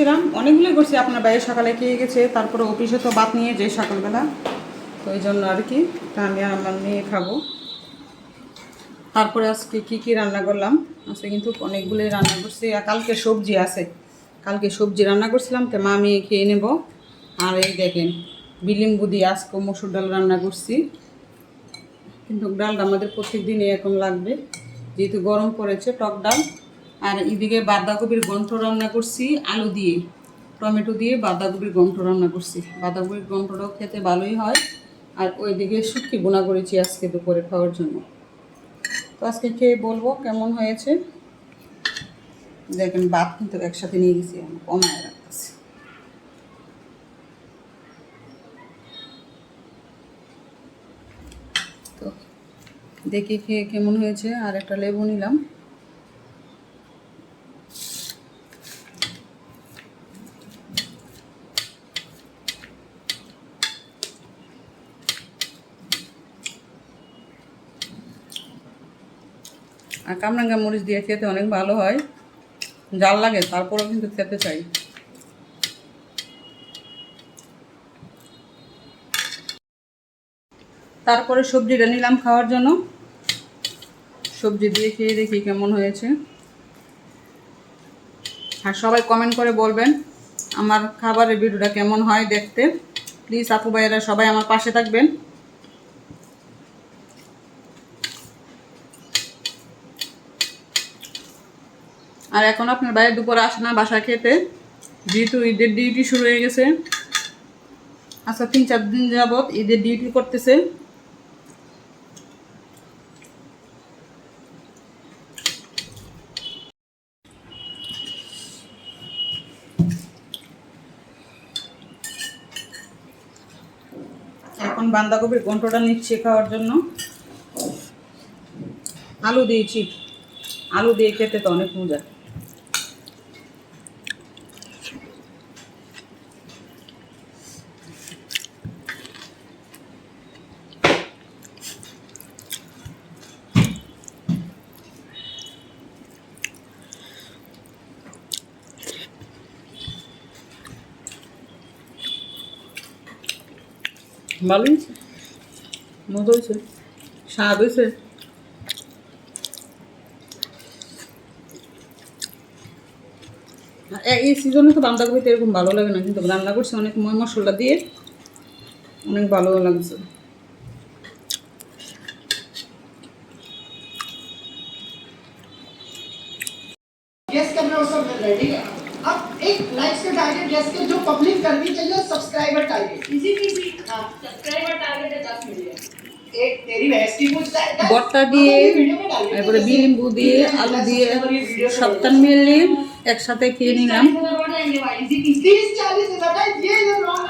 করছিলাম, অনেকগুলোই করছি। আপনার বাইরে সকালে খেয়ে গেছে, তারপরে অফিসে তো বাদ নিয়ে যাই সকালবেলা। তো এই জন্য আর কি তা আমি আমার মেয়ে খাব। তারপরে আজকে কি কি রান্না করলাম? আজকে কিন্তু অনেকগুলোই রান্না করছি, আর কালকে সবজি আছে। কালকে সবজি রান্না করছিলাম, তো মা মেয়ে খেয়ে নেব। আর এই দেখেন, বিলিম্বু দিয়ে আজকে মসুর ডাল রান্না করছি। কিন্তু ডালটা আমাদের প্রত্যেক দিনই এখন লাগবে। যেহেতু গরম পড়েছে, টক ডাল। আর এদিকে বাঁধাকপির গন্ঠ রান্না করছি, আলু দিয়ে, টমেটো দিয়ে বাঁধাকপির গন্ঠ রান্না করছি। বাঁধাকপির গন্ঠটাও খেতে ভালোই হয়। আর ওইদিকে শুটকি বোনা করেছি আজকে দুপুরে খাওয়ার জন্য। তো আজকে খেয়ে বলব কেমন হয়েছে? দেখেন, ভাত কিন্তু একসাথে নিয়ে গেছি, আমি কমায় রাখতেছি। তো দেখি খেয়ে কেমন হয়েছে, আর একটা লেবু নিলাম। আর কামরাঙ্গা মরিচ দিয়ে খেতে অনেক ভালো হয়। জাল লাগে, তারপরেও কিন্তু খেতে চাই। তারপরে সবজিটা নিলাম খাওয়ার জন্য। সবজি দিয়ে খেয়ে দেখি কেমন হয়েছে। আর সবাই কমেন্ট করে বলবেন আমার খাবারের ভিডিওটা কেমন হয় দেখতে। প্লিজ আপু ভাইয়েরা সবাই আমার পাশে থাকবেন। আর এখন আপনার বাইরে দুপুরে আসে না বাসা খেতে। যেহেতু ঈদের ডিউটি শুরু হয়ে গেছে। আচ্ছা তিন চার দিন যাবৎ ঈদের ডিউটি করতেছে। এখন বাঁধাকপির গন্টটা নিচ্ছি খাওয়ার জন্য। আলু দিয়েছি। আলু দিয়ে খেতে তো অনেক মজা। ভালো হয়েছে? মতো হয়েছে? স্বাদ হয়েছে? এই সিজনে তো বাঁধাকপিতে এরকম ভালো লাগে না কিন্তু রান্না করছি অনেক ময় মশলা দিয়ে অনেক ভালো লাগছে। Yes, camera also ready. अब एक लाइक्स का टारगेट गेस कर जो पब्लिक करनी चाहिए सब्सक्राइबर टारगेट इजी इजी हां सब्सक्राइबर टारगेट है 10 मिलियन एक तेरी भैंस की पूछता है বট্টা দিয়ে তারপরে বিলিম্বু দিয়ে আলু দিয়ে সপ্তাহ মিলিয়ে একসাথে খেয়ে নিলাম इजी तीस चालीस लगा ये जो रॉन्ग